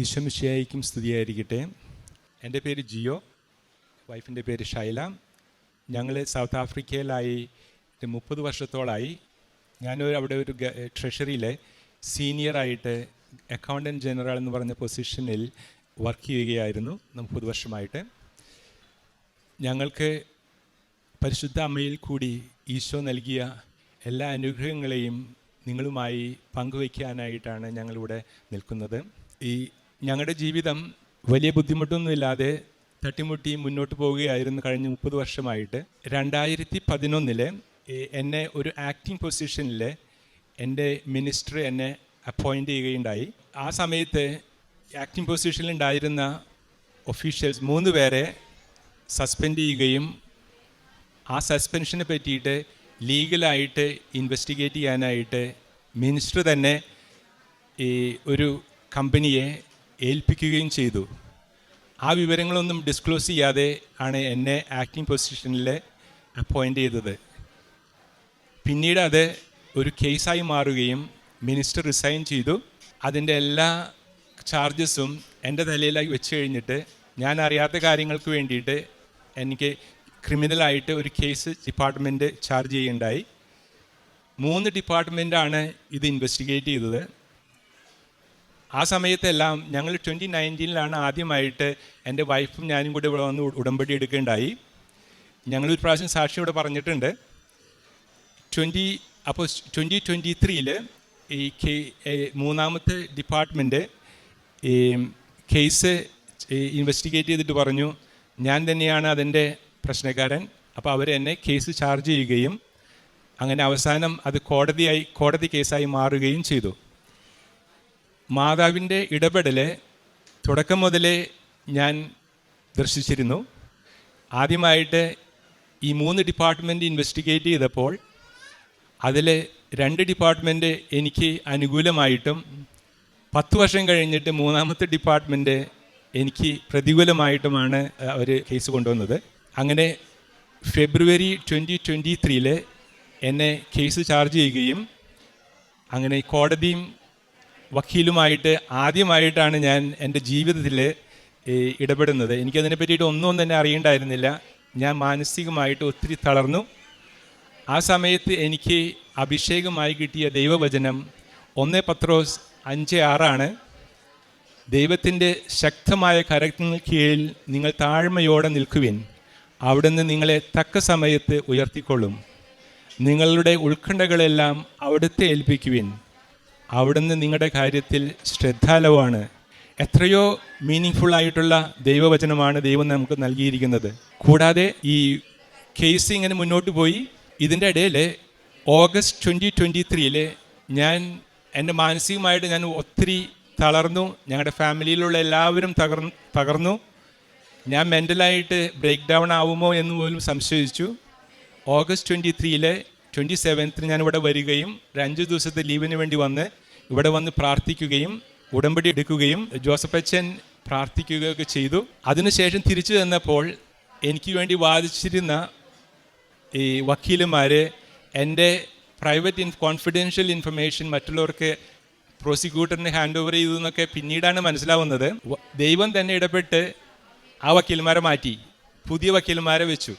ഈശ്വമിശയായിക്കും സ്തുതിയായിരിക്കട്ടെ. എന്റെ പേര് ജിയോ വൈഫിന്റെ പേര് ഷൈല. ഞങ്ങൾ സൗത്ത് ആഫ്രിക്കയിലായി മുപ്പത് വർഷത്തോളായി. ഞാനൊരു അവിടെ ഒരു ട്രഷറിയിലെ സീനിയറായിട്ട് അക്കൗണ്ടന്റ് ജനറൽ എന്ന് പറഞ്ഞ പൊസിഷനിൽ വർക്ക് ചെയ്യുകയായിരുന്നു മുപ്പത് വർഷമായിട്ട്. ഞങ്ങൾക്ക് പരിശുദ്ധ അമ്മയിൽ കൂടി ഈശോ നൽകിയ എല്ലാ അനുഗ്രഹങ്ങളെയും നിങ്ങളുമായി പങ്കുവയ്ക്കാനായിട്ടാണ് ഞങ്ങളിവിടെ നിൽക്കുന്നത്. ഈ ഞങ്ങളുടെ ജീവിതം വലിയ ബുദ്ധിമുട്ടൊന്നുമില്ലാതെ തട്ടിമുട്ടി മുന്നോട്ട് പോവുകയായിരുന്നു കഴിഞ്ഞ മുപ്പത് വർഷമായിട്ട്. രണ്ടായിരത്തി പതിനൊന്നിൽ എന്നെ ഒരു ആക്ടിംഗ് പൊസിഷനിൽ എന്റെ മിനിസ്റ്റർ എന്നെ അപ്പോയിന്റ് ചെയ്യുകയുണ്ടായി. ആ സമയത്ത് ആക്ടിംഗ് പൊസിഷനിൽ ഉണ്ടായിരുന്ന ഒഫീഷ്യൽസ് മൂന്ന് പേരെ സസ്പെൻഡ് ചെയ്യുകയും ആ സസ്പെൻഷനെ പറ്റിയിട്ട് ലീഗലായിട്ട് ഇൻവെസ്റ്റിഗേറ്റ് ചെയ്യാനായിട്ട് മിനിസ്റ്റർ തന്നെ ഈ ഒരു കമ്പനിയെ ഏൽപ്പിക്കുകയും ചെയ്തു. ആ വിവരങ്ങളൊന്നും ഡിസ്ക്ലോസ് ചെയ്യാതെ ആണ് എന്നെ ആക്ടിംഗ് പൊസിഷനിൽ അപ്പോയിന്റ് ചെയ്തത്. പിന്നീട് അത് ഒരു കേസായി മാറുകയും മിനിസ്റ്റർ റിസൈൻ ചെയ്തു. അതിന്റെ എല്ലാ ചാർജസും എന്റെ തലയിലായി വെച്ച് കഴിഞ്ഞിട്ട് ഞാൻ അറിയാത്ത കാര്യങ്ങൾക്ക് വേണ്ടിയിട്ട് എനിക്ക് ക്രിമിനലായിട്ട് ഒരു കേസ് ഡിപ്പാർട്ട്മെന്റ് ചാർജ് ചെയ്യുകയുണ്ടായി. മൂന്ന് ഡിപ്പാർട്ട്മെന്റാണ് ഇത് ഇൻവെസ്റ്റിഗേറ്റ് ചെയ്തത്. ആ സമയത്തെല്ലാം ഞങ്ങൾ ട്വന്റി നയന്റീനിലാണ് ആദ്യമായിട്ട് എന്റെ വൈഫും ഞാനും കൂടി ഇവിടെ വന്ന് ഉടമ്പടി എടുക്കുകയുണ്ടായി. ഞങ്ങളൊരു പ്രാവശ്യം സാക്ഷി ഇവിടെ പറഞ്ഞിട്ടുണ്ട്. ട്വന്റി അപ്പോൾ ട്വന്റി ട്വന്റി ത്രീയിൽ ഈ കെ മൂന്നാമത്തെ ഡിപ്പാർട്ട്മെന്റ് ഈ കേസ് ഇൻവെസ്റ്റിഗേറ്റ് ചെയ്തിട്ട് പറഞ്ഞു ഞാൻ തന്നെയാണ് അതിന്റെ പ്രശ്നക്കാരൻ. അപ്പോൾ അവർ എന്നെ കേസ് ചാർജ് ചെയ്യുകയും അങ്ങനെ അവസാനം അത് കോടതിയായി കോടതി കേസായി മാറുകയും ചെയ്തു. മാതാവിന്റെ ഇടപെടൽ തുടക്കം മുതലേ ഞാൻ ദർശിച്ചിരുന്നു. ആദ്യമായിട്ട് ഈ മൂന്ന് ഡിപ്പാർട്ട്മെന്റ് ഇൻവെസ്റ്റിഗേറ്റ് ചെയ്തപ്പോൾ അതിൽ രണ്ട് ഡിപ്പാർട്ട്മെന്റ് എനിക്ക് അനുകൂലമായിട്ടും പത്ത് വർഷം കഴിഞ്ഞിട്ട് മൂന്നാമത്തെ ഡിപ്പാർട്ട്മെന്റ് എനിക്ക് പ്രതികൂലമായിട്ടുമാണ് അവർ കേസ് കൊണ്ടുവന്നത്. അങ്ങനെ ഫെബ്രുവരി ട്വന്റി ട്വന്റി ത്രീയിൽ എന്നെ കേസ് ചാർജ് ചെയ്യുകയും അങ്ങനെ കോടതിയും വക്കീലുമായിട്ട് ആദ്യമായിട്ടാണ് ഞാൻ എന്റെ ജീവിതത്തിൽ ഇടപെടുന്നത്. എനിക്കതിനെ പറ്റിയിട്ട് ഒന്നും തന്നെ അറിയണ്ടായിരുന്നില്ല. ഞാൻ മാനസികമായിട്ട് ഒത്തിരി തളർന്നു. ആ സമയത്ത് എനിക്ക് അഭിഷേകമായി കിട്ടിയ ദൈവവചനം ഒന്ന് പത്രോസ് അഞ്ച് ആറാണ്. ദൈവത്തിന്റെ ശക്തമായ കരത്തിന് കീഴിൽ നിങ്ങൾ താഴ്മയോടെ നിൽക്കുവിൻ. അവിടുന്ന് നിങ്ങളെ തക്ക സമയത്ത് ഉയർത്തിക്കൊള്ളും. നിങ്ങളുടെ ഉത്കണ്ഠകളെല്ലാം അവിടുത്തെ ഏൽപ്പിക്കുവിൻ. അവിടുന്ന് നിങ്ങളുടെ കാര്യത്തിൽ ശ്രദ്ധാലുവാണ്. എത്രയോ മീനിങ് ആയിട്ടുള്ള ദൈവവചനമാണ് ദൈവം നമുക്ക് നൽകിയിരിക്കുന്നത്. കൂടാതെ ഈ കേസ് ഇങ്ങനെ മുന്നോട്ട് പോയി. ഇതിന്റെ ഇടയിൽ ഓഗസ്റ്റ് ട്വന്റി ട്വന്റി ത്രീയിൽ ഞാൻ എന്റെ മാനസികമായിട്ട് ഞാൻ ഒത്തിരി തളർന്നു. ഞങ്ങളുടെ ഫാമിലിയിലുള്ള എല്ലാവരും തകർ തകർന്നു. ഞാൻ മെന്റലായിട്ട് ബ്രേക്ക് ഡൗൺ ആവുമോ എന്ന് പോലും സംശയിച്ചു. ഓഗസ്റ്റ് ട്വന്റി ത്രീയിലെ ട്വന്റി സെവൻത്തിന് ഞാൻ ഇവിടെ വരികയും ഒരു അഞ്ച് ദിവസത്തെ ലീവിന് വേണ്ടി വന്ന് ഇവിടെ വന്ന് പ്രാർത്ഥിക്കുകയും ഉടമ്പടി എടുക്കുകയും ജോസഫ് അച്ഛൻ പ്രാർത്ഥിക്കുകയൊക്കെ ചെയ്തു. അതിനുശേഷം തിരിച്ചു തന്നപ്പോൾ എനിക്ക് വേണ്ടി വാദിച്ചിരുന്ന ഈ വക്കീലുമാർ എന്റെ പ്രൈവറ്റ് ഇൻ കോൺഫിഡൻഷ്യൽ ഇൻഫർമേഷൻ മറ്റുള്ളവർക്ക് പ്രോസിക്യൂട്ടറിന് ഹാൻഡ് ഓവർ ചെയ്തു എന്നൊക്കെ പിന്നീടാണ് മനസ്സിലാവുന്നത്. ദൈവം തന്നെ ഇടപെട്ട് ആ വക്കീൽമാരെ മാറ്റി പുതിയ വക്കീൽമാരെ വെച്ചു.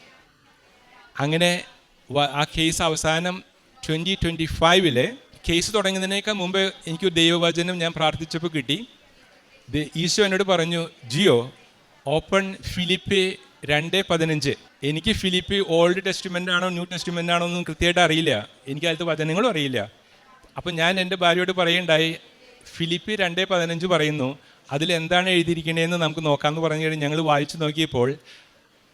അങ്ങനെ ആ കേസ് അവസാനം ട്വന്റി ട്വന്റി ഫൈവിൽ കേസ് തുടങ്ങുന്നതിനേക്കാൾ മുമ്പ് എനിക്ക് ദൈവവചനം ഞാൻ പ്രാർത്ഥിച്ചപ്പോൾ കിട്ടി. ഈശോ എന്നോട് പറഞ്ഞു ജിയോ ഓപ്പൺ ഫിലിപ്പ് രണ്ട് പതിനഞ്ച്. എനിക്ക് ഫിലിപ്പ് ഓൾഡ് ടെസ്റ്റ്മെന്റ് ആണോ ന്യൂ ടെസ്റ്റ്മെന്റ് ആണോ ഒന്നും കൃത്യമായിട്ട് അറിയില്ല. എനിക്ക് അതിലത്തെ വചനങ്ങളും അറിയില്ല. അപ്പം ഞാൻ എന്റെ ഭാര്യയോട് പറയുണ്ടായി ഫിലിപ്പ് രണ്ട് പതിനഞ്ച് പറയുന്നു. അതിൽ എന്താണ് എഴുതിയിരിക്കണേന്ന് നമുക്ക് നോക്കാമെന്ന് പറഞ്ഞു കഴിഞ്ഞാൽ ഞങ്ങൾ വായിച്ചു നോക്കിയപ്പോൾ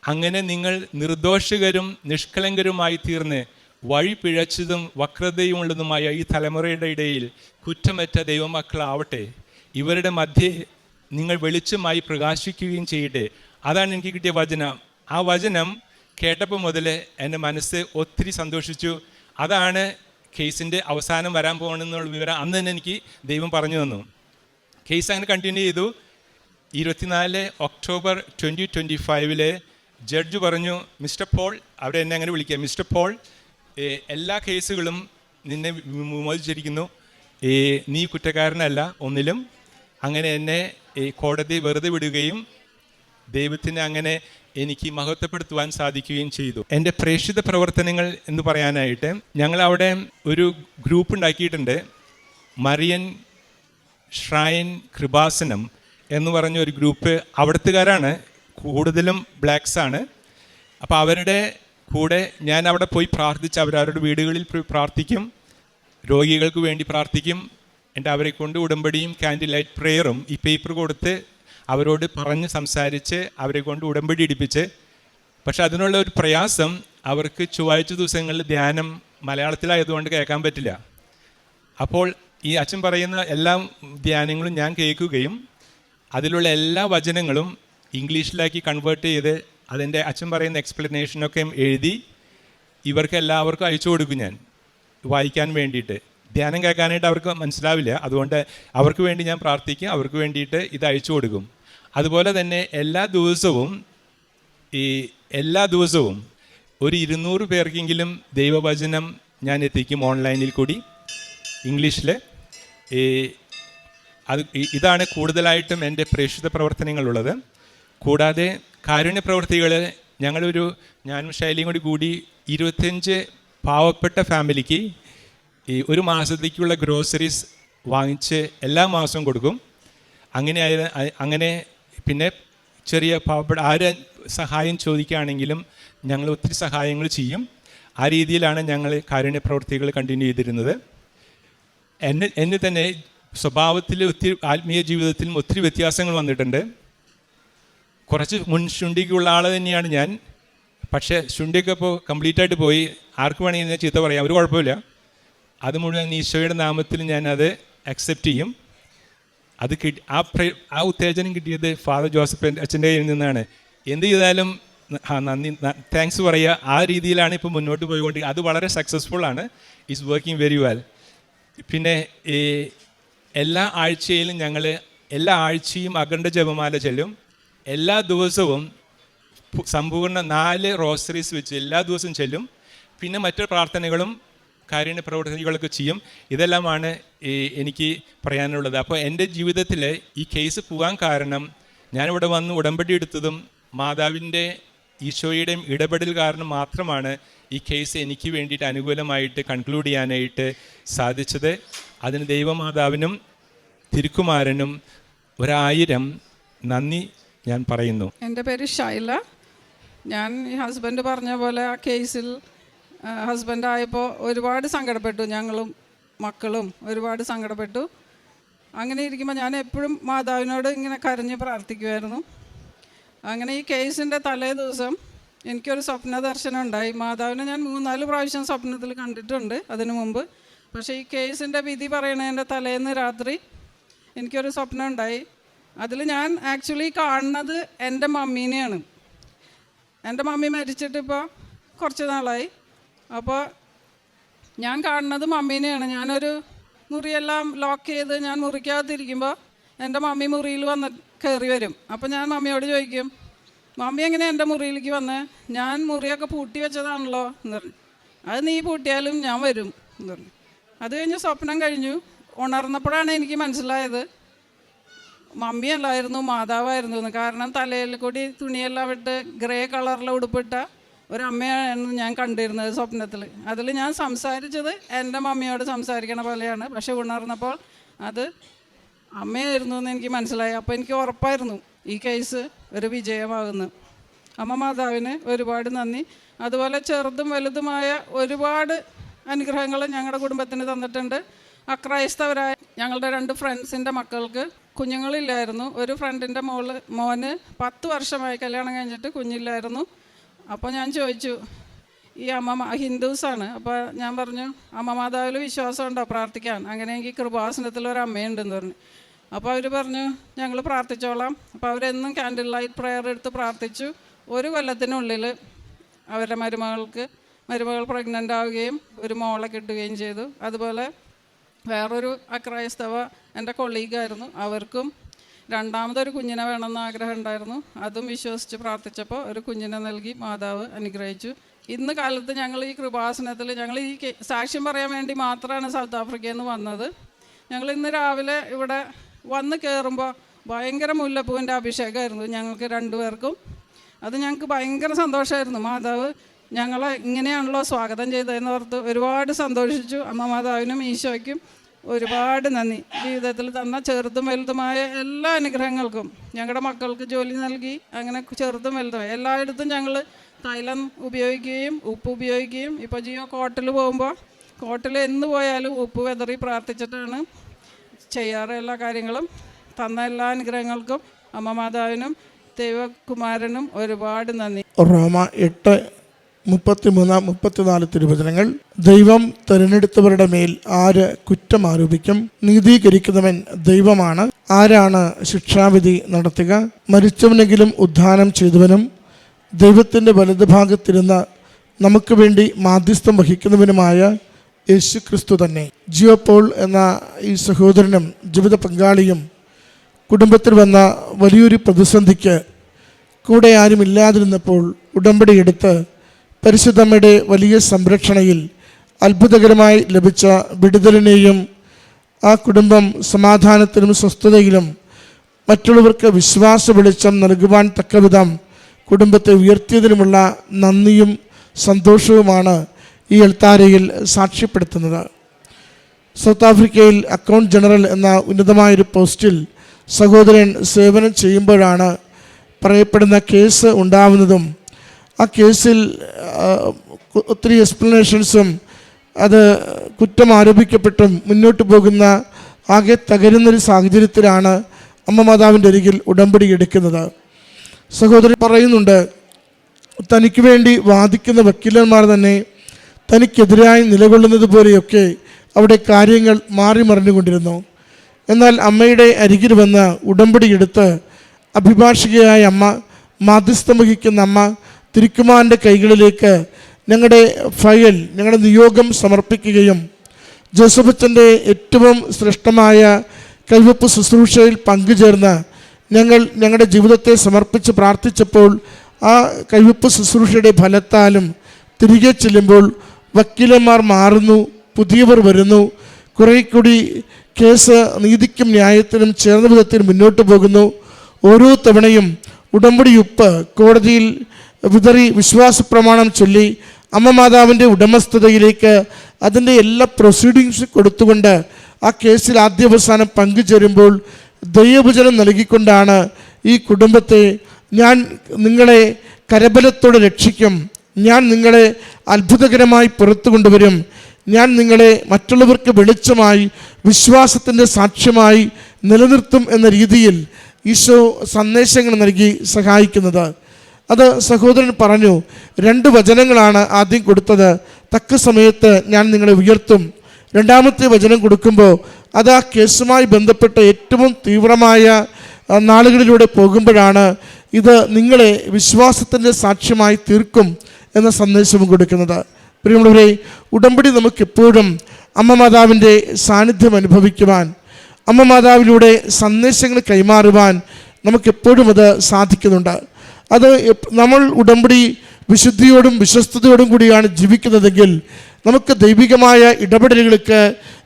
അങ്ങനെ നിങ്ങൾ നിർദോഷകരും നിഷ്കളങ്കരുമായി തീർന്ന് വഴി പിഴച്ചതും വക്രതയുമുള്ളതുമായ ഈ തലമുറയുടെ ഇടയിൽ കുറ്റമറ്റ ദൈവമക്കളാവട്ടെ ഇവരുടെ മധ്യേ നിങ്ങൾ വെളിച്ചമായി പ്രകാശിക്കുകയും ചെയ്യട്ടെ. അതാണ് എനിക്ക് കിട്ടിയ വചനം. ആ വചനം കേട്ടപ്പോൾ മുതൽ എന്റെ മനസ്സ് ഒത്തിരി സന്തോഷിച്ചു. അതാണ് കേസിന്റെ അവസാനം വരാൻ പോകണമെന്നുള്ള വിവരം അന്ന് തന്നെ എനിക്ക് ദൈവം പറഞ്ഞു തന്നു. കേസ് അങ്ങനെ കണ്ടിന്യൂ ചെയ്തു. ഇരുപത്തിനാല് ഒക്ടോബർ ട്വന്റി ട്വന്റി ഫൈവിൽ ജഡ്ജ് പറഞ്ഞു മിസ്റ്റർ പോൾ അവിടെ എന്നെ അങ്ങനെ വിളിക്കുക മിസ്റ്റർ പോൾ എല്ലാ കേസുകളും നിന്നെ വിമോചിച്ചിരിക്കുന്നു. ഈ നീ കുറ്റക്കാരനല്ല ഒന്നിലും. അങ്ങനെ എന്നെ ഈ കോടതി വെറുതെ വിടുകയും ദൈവത്തിന് അങ്ങനെ എനിക്ക് മഹത്വപ്പെടുത്തുവാൻ സാധിക്കുകയും ചെയ്തു. എന്റെ പ്രേക്ഷിത പ്രവർത്തനങ്ങൾ എന്ന് പറയാനായിട്ട് ഞങ്ങൾ അവിടെ ഒരു ഗ്രൂപ്പ് ഉണ്ടാക്കിയിട്ടുണ്ട്. മറിയൻ ഷ്രൈൻ കൃപാസനം എന്ന് പറഞ്ഞ ഒരു ഗ്രൂപ്പ് അവിടുത്തുകാരാണ്. കൂടുതലും ബ്ലാക്സാണ് അപ്പോൾ അവരുടെ കൂടെ ഞാൻ അവിടെ പോയി പ്രാർത്ഥിച്ച് അവരവരുടെ വീടുകളിൽ പോയി പ്രാർത്ഥിക്കും. രോഗികൾക്ക് വേണ്ടി പ്രാർത്ഥിക്കും. എന്റെ അവരെ കൊണ്ട് ഉടമ്പടിയും ക്യാൻഡിൽ ലൈറ്റ് പ്രെയറും ഈ പേപ്പർ കൊടുത്ത് അവരോട് പറഞ്ഞ് സംസാരിച്ച് അവരെ കൊണ്ട് ഉടമ്പടി ഇടിപ്പിച്ച്. പക്ഷെ അതിനുള്ള ഒരു പ്രയാസം അവർക്ക് ചൊവ്വാഴ്ച ദിവസങ്ങളിൽ ധ്യാനം മലയാളത്തിലായതുകൊണ്ട് കേൾക്കാൻ പറ്റില്ല. അപ്പോൾ ഈ അച്ഛൻ പറയുന്ന എല്ലാ ധ്യാനങ്ങളും ഞാൻ കേൾക്കുകയും അതിലുള്ള എല്ലാ വചനങ്ങളും ഇംഗ്ലീഷിലാക്കി കൺവേർട്ട് ചെയ്ത് അതിന്റെ അച്ഛൻ പറയുന്ന എക്സ്പ്ലനേഷനൊക്കെ എഴുതി ഇവർക്ക് എല്ലാവർക്കും അയച്ചു കൊടുക്കും ഞാൻ. വായിക്കാൻ വേണ്ടിയിട്ട്. ധ്യാനം കേൾക്കാനായിട്ട് അവർക്ക് മനസ്സിലാവില്ല. അതുകൊണ്ട് അവർക്ക് വേണ്ടി ഞാൻ പ്രാർത്ഥിക്കും. അവർക്ക് വേണ്ടിയിട്ട് ഇത് അയച്ചു കൊടുക്കും. അതുപോലെ തന്നെ എല്ലാ ദിവസവും ഈ എല്ലാ ദിവസവും ഒരു ഇരുന്നൂറ് പേർക്കെങ്കിലും ദൈവവചനം ഞാൻ എത്തിക്കും ഓൺലൈനിൽ കൂടി. ഇംഗ്ലീഷിൽ ഈ അത് ഇതാണ് കൂടുതലായിട്ടും എന്റെ പ്രേക്ഷിത പ്രവർത്തനങ്ങളുള്ളത്. കൂടാതെ കാരുണ്യ പ്രവൃത്തികൾ ഞങ്ങളൊരു ഞാനും ശൈലിയും കൂടി കൂടി ഇരുപത്തഞ്ച് പാവപ്പെട്ട ഫാമിലിക്ക് ഈ ഒരു മാസത്തേക്കുള്ള ഗ്രോസറീസ് വാങ്ങിച്ച് എല്ലാ മാസവും കൊടുക്കും. അങ്ങനെ അങ്ങനെ പിന്നെ ചെറിയ പാവപ്പെട്ട ആര് സഹായം ചോദിക്കുകയാണെങ്കിലും ഞങ്ങൾ ഒത്തിരി സഹായങ്ങൾ ചെയ്യും. ആ രീതിയിലാണ് ഞങ്ങൾ കാരുണ്യ പ്രവർത്തികൾ കണ്ടിന്യൂ ചെയ്തിരുന്നത്. എന്നെ എന്നെ തന്നെ സ്വഭാവത്തിൽ ഒത്തിരി ആത്മീയ ജീവിതത്തിലും ഒത്തിരി വ്യത്യാസങ്ങൾ വന്നിട്ടുണ്ട്. കുറച്ച് മുൻ ശുണ്ടിക്കുള്ള ആൾ തന്നെയാണ് ഞാൻ. പക്ഷേ ശുണ്ടിയൊക്കെ ഇപ്പോൾ കംപ്ലീറ്റ് ആയിട്ട് പോയി. ആർക്ക് വേണമെങ്കിൽ ഞാൻ ചീത്ത പറയാം. ഒരു കുഴപ്പമില്ല. അത് മുഴുവൻ ഈശോയുടെ നാമത്തിൽ ഞാൻ അത് അക്സെപ്റ്റ് ചെയ്യും. അത് കിട്ടി ആ ആ ഉത്തേജനം കിട്ടിയത് ഫാദർ ജോസഫ് അച്ഛന്റെ കയ്യിൽ നിന്നാണ്. എന്ത് ചെയ്താലും ആ നന്ദി താങ്ക്സ് പറയുക. ആ രീതിയിലാണ് ഇപ്പോൾ മുന്നോട്ട് പോയിക്കൊണ്ടിരിക്കുന്നത്. അത് വളരെ സക്സസ്ഫുൾ ആണ്. ഇസ് വർക്കിംഗ് വെരി വെൽ പിന്നെ എല്ലാ ആഴ്ചയിലും ഞങ്ങൾ എല്ലാ ആഴ്ചയും അഖണ്ഡ ജപമാല ചെല്ലും. എല്ലാ ദിവസവും സമ്പൂർണ നാല് റോസറീസ് വെച്ച് എല്ലാ ദിവസവും ചെല്ലും. പിന്നെ മറ്റു പ്രാർത്ഥനകളും കാരുണ്യ പ്രവർത്തനങ്ങളൊക്കെ ചെയ്യും. ഇതെല്ലാമാണ് ഈ എനിക്ക് പറയാനുള്ളത്. അപ്പോൾ എന്റെ ജീവിതത്തിൽ ഈ കേസ് പോകാൻ കാരണം ഞാനിവിടെ വന്ന് ഉടമ്പടി എടുത്തതും മാതാവിന്റെ ഈശോയുടെയും ഇടപെടൽ കാരണം മാത്രമാണ് ഈ കേസ് എനിക്ക് വേണ്ടിയിട്ട് അനുകൂലമായിട്ട് കൺക്ലൂഡ് ചെയ്യാനായിട്ട് സാധിച്ചത്. അതിന് ദൈവമാതാവിനും തിരുക്കുമാരനും ഒരായിരം നന്ദി ഞാൻ പറയുന്നു. എന്റെ പേര് ഷൈല ഞാൻ ഈ ഹസ്ബൻഡ് പറഞ്ഞ പോലെ ആ കേസിൽ ഹസ്ബൻഡായപ്പോൾ ഒരുപാട് സങ്കടപ്പെട്ടു. ഞങ്ങളും മക്കളും ഒരുപാട് സങ്കടപ്പെട്ടു. അങ്ങനെ ഇരിക്കുമ്പോൾ ഞാൻ എപ്പോഴും മാതാവിനോട് ഇങ്ങനെ കരഞ്ഞ് പ്രാർത്ഥിക്കുമായിരുന്നു അങ്ങനെ ഈ കേസിന്റെ തലേ ദിവസം എനിക്കൊരു സ്വപ്ന ദർശനം ഉണ്ടായി. മാതാവിനെ ഞാൻ മൂന്നാൽ പ്രാവശ്യം സ്വപ്നത്തിൽ കണ്ടിട്ടുണ്ട് അതിനു മുമ്പ്. പക്ഷേ ഈ കേസിന്റെ വിധി പറയണതിന്റെ തലേന്ന് രാത്രി എനിക്കൊരു സ്വപ്നം ഉണ്ടായി. അതിൽ ഞാൻ ആക്ച്വലി കാണുന്നത് എന്റെ മമ്മീനെയാണ്. എന്റെ മമ്മി മരിച്ചിട്ടിപ്പോൾ കുറച്ച് നാളായി. അപ്പോൾ ഞാൻ കാണുന്നത് മമ്മീനെയാണ്. ഞാനൊരു മുറിയെല്ലാം ലോക്ക് ചെയ്ത് ഞാൻ മുറിക്കാതിരിക്കുമ്പോൾ എന്റെ മമ്മി മുറിയിൽ വന്ന് കയറി വരും. അപ്പോൾ ഞാൻ മമ്മിയോട് ചോദിക്കും മമ്മി എങ്ങനെ എന്റെ മുറിയിലേക്ക് വന്ന്? ഞാൻ മുറിയൊക്കെ പൂട്ടി വെച്ചതാണല്ലോ. എന്ന് പറഞ്ഞു. അത് നീ പൂട്ടിയാലും ഞാൻ വരും. എന്ന് പറഞ്ഞു. അത് കഴിഞ്ഞ് സ്വപ്നം കഴിഞ്ഞു. ഉണർന്നപ്പോഴാണ് എനിക്ക് മനസ്സിലായത് മമ്മിയല്ലായിരുന്നു മാതാവായിരുന്നു കാരണം തലയിൽ കൂടി തുണിയെല്ലാം ഇട്ട് ഗ്രേ കളറിലെ ഉടുപ്പിട്ട ഒരു അമ്മയാണ് ഞാൻ കണ്ടിരുന്നത് സ്വപ്നത്തിൽ അതിൽ ഞാൻ സംസാരിച്ചത് എന്റെ മമ്മിയോട് സംസാരിക്കണ പോലെയാണ്. പക്ഷെ ഉണർന്നപ്പോൾ അത് അമ്മയായിരുന്നു എന്ന് എനിക്ക് മനസ്സിലായി. അപ്പോൾ എനിക്ക് ഉറപ്പായിരുന്നു ഈ കേസ് ഒരു വിജയമാകുന്നു. അമ്മ മാതാവിന് ഒരുപാട് നന്ദി. അതുപോലെ ചെറുതും വലുതുമായ ഒരുപാട് അനുഗ്രഹങ്ങൾ ഞങ്ങളുടെ കുടുംബത്തിന് തന്നിട്ടുണ്ട്. അക്രൈസ്തവരായ ഞങ്ങളുടെ രണ്ട് ഫ്രണ്ട്സിന്റെ മക്കൾക്ക് കുഞ്ഞുങ്ങളില്ലായിരുന്നു. ഒരു ഫ്രണ്ടിന്റെ മോൾ മോന് പത്ത് വർഷമായി കല്യാണം കഴിഞ്ഞിട്ട് കുഞ്ഞില്ലായിരുന്നു. അപ്പോൾ ഞാൻ ചോദിച്ചു ഈ അമ്മ ഹിന്ദുസാണ്? അപ്പോൾ ഞാൻ പറഞ്ഞു അമ്മ മാതാവിൽ വിശ്വാസമുണ്ടോ പ്രാർത്ഥിക്കാൻ? അങ്ങനെയെങ്കിൽ കൃപാസനത്തിൽ ഒരു അമ്മയുണ്ടെന്ന് പറഞ്ഞു. അപ്പോൾ അവർ പറഞ്ഞു ഞങ്ങൾ പ്രാർത്ഥിച്ചോളാം. അപ്പോൾ അവരെന്നും ക്യാൻഡിൽ ലൈറ്റ് പ്രെയർ എടുത്ത് പ്രാർത്ഥിച്ചു. ഒരു കൊല്ലത്തിനുള്ളിൽ അവരുടെ മരുമകൾക്ക് മരുമകൾ പ്രഗ്നന്റ് ആവുകയും ഒരു മോളെ കിട്ടുകയും ചെയ്തു. അതുപോലെ വേറൊരു അക്രൈസ്തവ എന്റെ കൊളീഗായിരുന്നു. അവർക്കും രണ്ടാമതൊരു കുഞ്ഞിനെ വേണമെന്ന് ആഗ്രഹം ഉണ്ടായിരുന്നു അതും വിശ്വസിച്ച് പ്രാർത്ഥിച്ചപ്പോൾ ഒരു കുഞ്ഞിനെ നൽകി മാതാവ് അനുഗ്രഹിച്ചു. ഇന്ന് കാലത്ത് ഞങ്ങൾ ഈ കൃപാസനത്തിൽ ഞങ്ങൾ ഈ സാക്ഷ്യം പറയാൻ വേണ്ടി മാത്രമാണ് സൗത്ത് ആഫ്രിക്കയിൽ നിന്ന് വന്നത്. ഞങ്ങൾ ഇന്ന് രാവിലെ ഇവിടെ വന്ന് കയറുമ്പോൾ ഭയങ്കര മുല്ലപ്പൂവിന്റെ അഭിഷേകമായിരുന്നു ഞങ്ങൾക്ക് രണ്ടുപേർക്കും അത് ഞങ്ങൾക്ക് ഭയങ്കര സന്തോഷമായിരുന്നു. മാതാവ് ഞങ്ങളെ ഇങ്ങനെയാണല്ലോ സ്വാഗതം ചെയ്തതെന്ന് ഓർത്ത് ഒരുപാട് സന്തോഷിച്ചു. അമ്മ മാതാവിനും ഈശോയ്ക്കും ഒരുപാട് നന്ദി. ജീവിതത്തിൽ തന്ന ചെറുതും വലുതുമായ എല്ലാ അനുഗ്രഹങ്ങൾക്കും ഞങ്ങളുടെ മക്കൾക്ക് ജോലി നൽകി അങ്ങനെ ചെറുതും വലുതുമായി എല്ലായിടത്തും ഞങ്ങൾ തൈലം ഉപയോഗിക്കുകയും ഉപ്പ് ഉപയോഗിക്കുകയും ഇപ്പോൾ ജിയോ കോട്ടിൽ പോകുമ്പോൾ കോട്ടിൽ എന്ന് പോയാലും ഉപ്പ് വെതറി പ്രാർത്ഥിച്ചിട്ടാണ് ചെയ്യാറ് എല്ലാ കാര്യങ്ങളും. തന്ന എല്ലാ അനുഗ്രഹങ്ങൾക്കും അമ്മ മാതാവിനും ദൈവകുമാരനും ഒരുപാട് നന്ദി. റോമ എട്ട് മുപ്പത്തിമൂന്ന് മുപ്പത്തിനാല് തിരുവചനങ്ങൾ ദൈവം തിരഞ്ഞെടുത്തവരുടെ മേൽ ആര് കുറ്റം ആരോപിക്കും? നീതീകരിക്കുന്നവൻ ദൈവമാണ്. ആരാണ് ശിക്ഷാവിധി നടത്തുക? മരിച്ചവനെങ്കിലും ഉദ്ധാനം ചെയ്തവനും ദൈവത്തിന്റെ വലതുഭാഗത്തിരുന്ന് നമുക്ക് വേണ്ടി മാധ്യസ്ഥം വഹിക്കുന്നവനുമായ യേശു ക്രിസ്തു തന്നെ. ജിയോപോൾ എന്ന ഈ സഹോദരനും ജീവിത പങ്കാളിയും കുടുംബത്തിൽ വന്ന വലിയൊരു പ്രതിസന്ധിക്ക് കൂടെ ആരുമില്ലാതിരുന്നപ്പോൾ ഉടമ്പടിയെടുത്ത് പരിശുദ്ധമ്മയുടെ വലിയ സംരക്ഷണയിൽ അത്ഭുതകരമായി ലഭിച്ച വിടുതലിനെയും ആ കുടുംബം സമാധാനത്തിലും സ്വസ്ഥതയിലും മറ്റുള്ളവർക്ക് വിശ്വാസ വെളിച്ചം നൽകുവാൻ തക്കവിധം കുടുംബത്തെ ഉയർത്തിയതിനുമുള്ള നന്ദിയും സന്തോഷവുമാണ് ഈ എൽത്താരയിൽ സാക്ഷ്യപ്പെടുത്തുന്നത്. സൗത്ത് ആഫ്രിക്കയിൽ അക്കൗണ്ട് ജനറൽ എന്ന ഉന്നതമായൊരു പോസ്റ്റിൽ സഹോദരൻ സേവനം ചെയ്യുമ്പോഴാണ് പറയപ്പെടുന്ന കേസ് ഉണ്ടാവുന്നതും ആ കേസിൽ ഒത്തിരി എക്സ്പ്ലനേഷൻസും അത് കുറ്റം ആരോപിക്കപ്പെട്ടും മുന്നോട്ട് പോകുന്ന ആകെ തകരുന്നൊരു സാഹചര്യത്തിലാണ് അമ്മ മാതാവിന്റെ അരികിൽ ഉടമ്പടി എടുക്കുന്നത്. സഹോദരി പറയുന്നുണ്ട് തനിക്ക് വേണ്ടി വാദിക്കുന്ന വക്കീലന്മാർ തന്നെ തനിക്കെതിരായി നിലകൊള്ളുന്നത് പോലെയൊക്കെ അവിടെ കാര്യങ്ങൾ മാറി മറിഞ്ഞുകൊണ്ടിരുന്നു. എന്നാൽ അമ്മയുടെ അരികിൽ വന്ന് ഉടമ്പടിയെടുത്ത് അഭിഭാഷകയായ അമ്മ മാധ്യസ്ഥം വഹിക്കുന്ന അമ്മ തിരുക്കുമാരന്റെ കൈകളിലേക്ക് ഞങ്ങളുടെ ഫയൽ ഞങ്ങളുടെ നിയോഗം സമർപ്പിക്കുകയും ജോസഫച്ചന്റെ ഏറ്റവും ശ്രേഷ്ഠമായ കൈവപ്പ് ശുശ്രൂഷയിൽ പങ്കുചേർന്ന് ഞങ്ങൾ ഞങ്ങളുടെ ജീവിതത്തെ സമർപ്പിച്ച് പ്രാർത്ഥിച്ചപ്പോൾ ആ കൈവപ്പ് ശുശ്രൂഷയുടെ ഫലത്താലും തിരികെ ചെല്ലുമ്പോൾ വക്കീലന്മാർ മാറുന്നു പുതിയവർ വരുന്നു കുറേ കൂടി കേസ് നീതിക്കും ന്യായത്തിനും ചേർന്ന വിധത്തിൽ മുന്നോട്ട് പോകുന്നു. ഓരോ തവണയും ഉടമ്പടി ഉപ്പ് കോടതിയിൽ വിതറി വിശ്വാസ പ്രമാണം ചൊല്ലി അമ്മ മാതാവിന്റെ ഉടമസ്ഥതയിലേക്ക് അതിന്റെ എല്ലാ പ്രൊസീഡിങ്സ് കൊടുത്തുകൊണ്ട് ആ കേസിൽ ആദ്യാവസാനം പങ്കുചേരുമ്പോൾ ദൈവവചനം നൽകിക്കൊണ്ടാണ് ഈ കുടുംബത്തെ ഞാൻ നിങ്ങളെ കരബലത്തോടെ രക്ഷിക്കും. ഞാൻ നിങ്ങളെ അത്ഭുതകരമായി പുറത്തു കൊണ്ടുവരും. ഞാൻ നിങ്ങളെ മറ്റുള്ളവർക്ക് വെളിച്ചമായി വിശ്വാസത്തിന്റെ സാക്ഷ്യമായി നിലനിർത്തും എന്ന രീതിയിൽ ഈശോ സന്ദേശങ്ങൾ നൽകി സഹായിക്കുന്നത്. അത് സഹോദരൻ പറഞ്ഞു രണ്ട് വചനങ്ങളാണ് ആദ്യം കൊടുത്തത്. തക്ക സമയത്ത് ഞാൻ നിങ്ങളെ ഉയർത്തും. രണ്ടാമത്തെ വചനം കൊടുക്കുമ്പോൾ അത് ആ കേസുമായി ബന്ധപ്പെട്ട ഏറ്റവും തീവ്രമായ നാളുകളിലൂടെ പോകുമ്പോഴാണ് ഇത് നിങ്ങളെ വിശ്വാസത്തിന്റെ സാക്ഷ്യമായി തീർക്കും എന്ന സന്ദേശവും കൊടുക്കുന്നത്. പ്രിയമുള്ളവരെ ഉടമ്പടി നമുക്കെപ്പോഴും അമ്മ മാതാവിന്റെ സാന്നിധ്യം അനുഭവിക്കുവാൻ അമ്മ മാതാവിലൂടെ സന്ദേശങ്ങൾ കൈമാറുവാൻ നമുക്കെപ്പോഴും അത് സാധിക്കുന്നുണ്ട്. അത് നമ്മൾ ഉടമ്പടി വിശുദ്ധിയോടും വിശ്വസ്തയോടും കൂടിയാണ് ജീവിക്കുന്നതെങ്കിൽ നമുക്ക് ദൈവികമായ ഇടപെടലുകൾക്ക്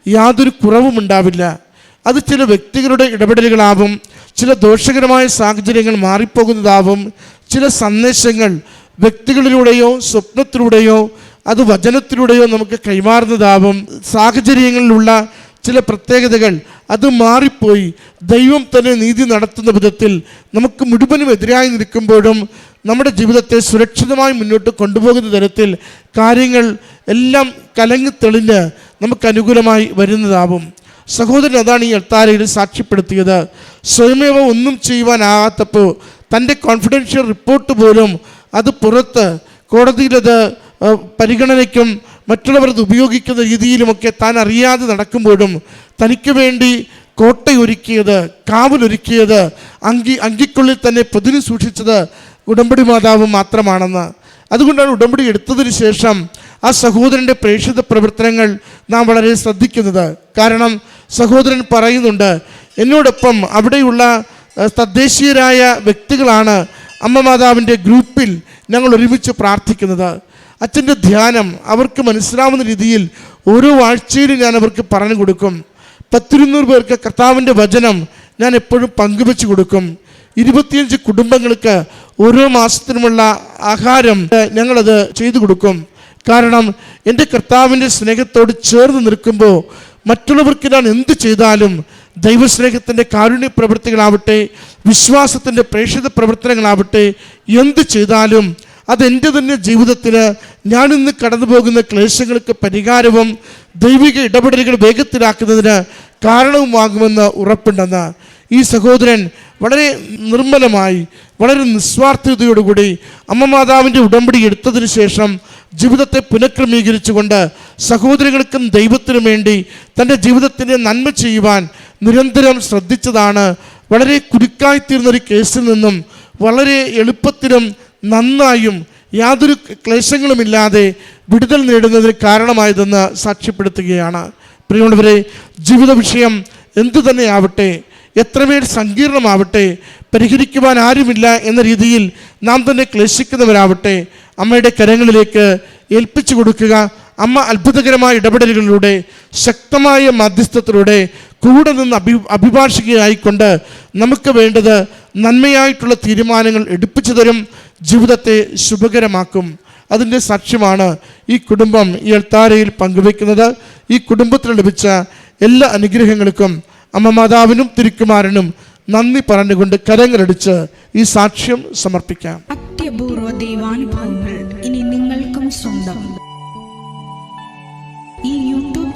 യാതൊരു കുറവും ഉണ്ടാവില്ല. അത് ചില വ്യക്തികളുടെ ഇടപെടലുകളാവും ചില ദോഷകരമായ സാഹചര്യങ്ങൾ മാറിപ്പോകുന്നതാവും ചില സന്ദേശങ്ങൾ വ്യക്തികളിലൂടെയോ സ്വപ്നത്തിലൂടെയോ അത് വചനത്തിലൂടെയോ നമുക്ക് കൈമാറുന്നതാവും. സാഹചര്യങ്ങളിലുള്ള ചില പ്രത്യേകതകൾ അത് മാറിപ്പോയി. ദൈവം തന്നെ നീതി നടത്തുന്ന വിധത്തിൽ നമുക്ക് മുഴുവനും എതിരായി നിൽക്കുമ്പോഴും നമ്മുടെ ജീവിതത്തെ സുരക്ഷിതമായി മുന്നോട്ട് കൊണ്ടുപോകുന്ന തരത്തിൽ കാര്യങ്ങൾ എല്ലാം കലങ്ങി തെളിഞ്ഞ് നമുക്ക് അനുകൂലമായി വരുന്നതാവും. സഹോദരൻ അതാണ് ഈ അൾത്താരയിൽ സാക്ഷ്യപ്പെടുത്തിയത്. സ്വയമേവ ഒന്നും ചെയ്യുവാനാകാത്തപ്പോൾ തന്റെ കോൺഫിഡൻഷ്യൽ റിപ്പോർട്ട് പോലും അത് പുറത്ത് കോടതിയിലത് പരിഗണനയ്ക്കും മറ്റുള്ളവർ ഉപയോഗിക്കുന്ന രീതിയിലുമൊക്കെ താൻ അറിയാതെ നടക്കുമ്പോഴും തനിക്ക് വേണ്ടി കോട്ടയൊരുക്കിയത് കാവലൊരുക്കിയത് അങ്കി അങ്കിക്കുള്ളിൽ തന്നെ പൊതിന് സൂക്ഷിച്ചത് ഉടമ്പടി മാതാവ് മാത്രമാണെന്ന്. അതുകൊണ്ടാണ് ഉടമ്പടി എടുത്തതിന് ശേഷം ആ സഹോദരന്റെ പ്രേക്ഷിത പ്രവർത്തനങ്ങൾ നാം വളരെ ശ്രദ്ധിക്കുന്നത്. കാരണം സഹോദരൻ പറയുന്നുണ്ട് എന്നോടൊപ്പം അവിടെയുള്ള തദ്ദേശീയരായ വ്യക്തികളാണ് അമ്മ മാതാവിന്റെ ഗ്രൂപ്പിൽ ഞങ്ങൾ ഒരുമിച്ച് പ്രാർത്ഥിക്കുന്നത്. അച്ഛന്റെ ധ്യാനം അവർക്ക് മനസ്സിലാവുന്ന രീതിയിൽ ഓരോ ആഴ്ചയിലും ഞാൻ അവർക്ക് പറഞ്ഞു കൊടുക്കും. പത്തിരുന്നൂറ് പേർക്ക് കർത്താവിന്റെ വചനം ഞാൻ എപ്പോഴും പങ്കുവെച്ച് കൊടുക്കും. ഇരുപത്തിയഞ്ച് കുടുംബങ്ങൾക്ക് ഓരോ മാസത്തിനുമുള്ള ആഹാരം ഞങ്ങളത് ചെയ്തു കൊടുക്കും. കാരണം എന്റെ കർത്താവിന്റെ സ്നേഹത്തോട് ചേർന്ന് നിൽക്കുമ്പോൾ മറ്റുള്ളവർക്ക് ഞാൻ എന്ത് ചെയ്താലും ദൈവസ്നേഹത്തിന്റെ കാരുണ്യ പ്രവൃത്തികളാവട്ടെ വിശ്വാസത്തിന്റെ പ്രേക്ഷിത പ്രവർത്തനങ്ങളാവട്ടെ എന്ത് ചെയ്താലും അതെന്റെ തന്നെ ജീവിതത്തിൽ ഞാനിന്ന് കടന്നു പോകുന്ന ക്ലേശങ്ങൾക്ക് പരിഹാരവും ദൈവിക ഇടപെടലുകൾ വേഗത്തിലാക്കുന്നതിന് കാരണവുമാകുമെന്ന് ഉറപ്പുണ്ടെന്ന് ഈ സഹോദരൻ വളരെ നിർമ്മലമായി വളരെ നിസ്വാർത്ഥതയോടുകൂടി അമ്മ മാതാവിന്റെ ഉടമ്പടി എടുത്തതിന് ശേഷം ജീവിതത്തെ പുനഃക്രമീകരിച്ചുകൊണ്ട് സഹോദരങ്ങൾക്കും ദൈവത്തിനും വേണ്ടി തന്റെ ജീവിതത്തിന്റെ നന്മ ചെയ്യുവാൻ നിരന്തരം ശ്രദ്ധിച്ചതാണ്. വളരെ കുരുക്കായിത്തീർന്നൊരു കേസിൽ നിന്നും വളരെ എളുപ്പത്തിലും നന്നായും യാതൊരു ക്ലേശങ്ങളുമില്ലാതെ വിടുതൽ നേടുന്നതിന് കാരണമായതെന്ന് സാക്ഷ്യപ്പെടുത്തുകയാണ്. പ്രിയമുള്ളവരെ ജീവിത വിഷയം എന്തു തന്നെയാവട്ടെ എത്രമേൽ സങ്കീർണമാവട്ടെ പരിഹരിക്കുവാൻ ആരുമില്ല എന്ന രീതിയിൽ നാം തന്നെ ക്ലേശിക്കുന്നവരാവട്ടെ അമ്മയുടെ കരങ്ങളിലേക്ക് ഏൽപ്പിച്ചു കൊടുക്കുക അമ്മ അത്ഭുതകരമായ ഇടപെടലുകളിലൂടെ ശക്തമായ മധ്യസ്ഥത്തിലൂടെ കൂടെ നിന്ന് അഭി അഭിഭാഷികയായിക്കൊണ്ട് നമുക്ക് വേണ്ടത് നന്മയായിട്ടുള്ള തീരുമാനങ്ങൾ എടുപ്പിച്ചു തരും ജീവിതത്തെ ശുഭകരമാക്കും. അതിന്റെ സാക്ഷ്യമാണ് ഈ കുടുംബം ഈ എൽത്താരയിൽ പങ്കുവയ്ക്കുന്നത്. ഈ കുടുംബത്തിന് ലഭിച്ച എല്ലാ അനുഗ്രഹങ്ങൾക്കും അമ്മ മാതാവിനും തിരുക്കുമാരനും നന്ദി പറഞ്ഞുകൊണ്ട് കരങ്ങളടിച്ച് ഈ സാക്ഷ്യം സമർപ്പിക്കാം. അത്യപൂർവ ദൈവാനുഭവങ്ങൾ ഇനി നിങ്ങൾക്കും സ്വന്തം. ഈ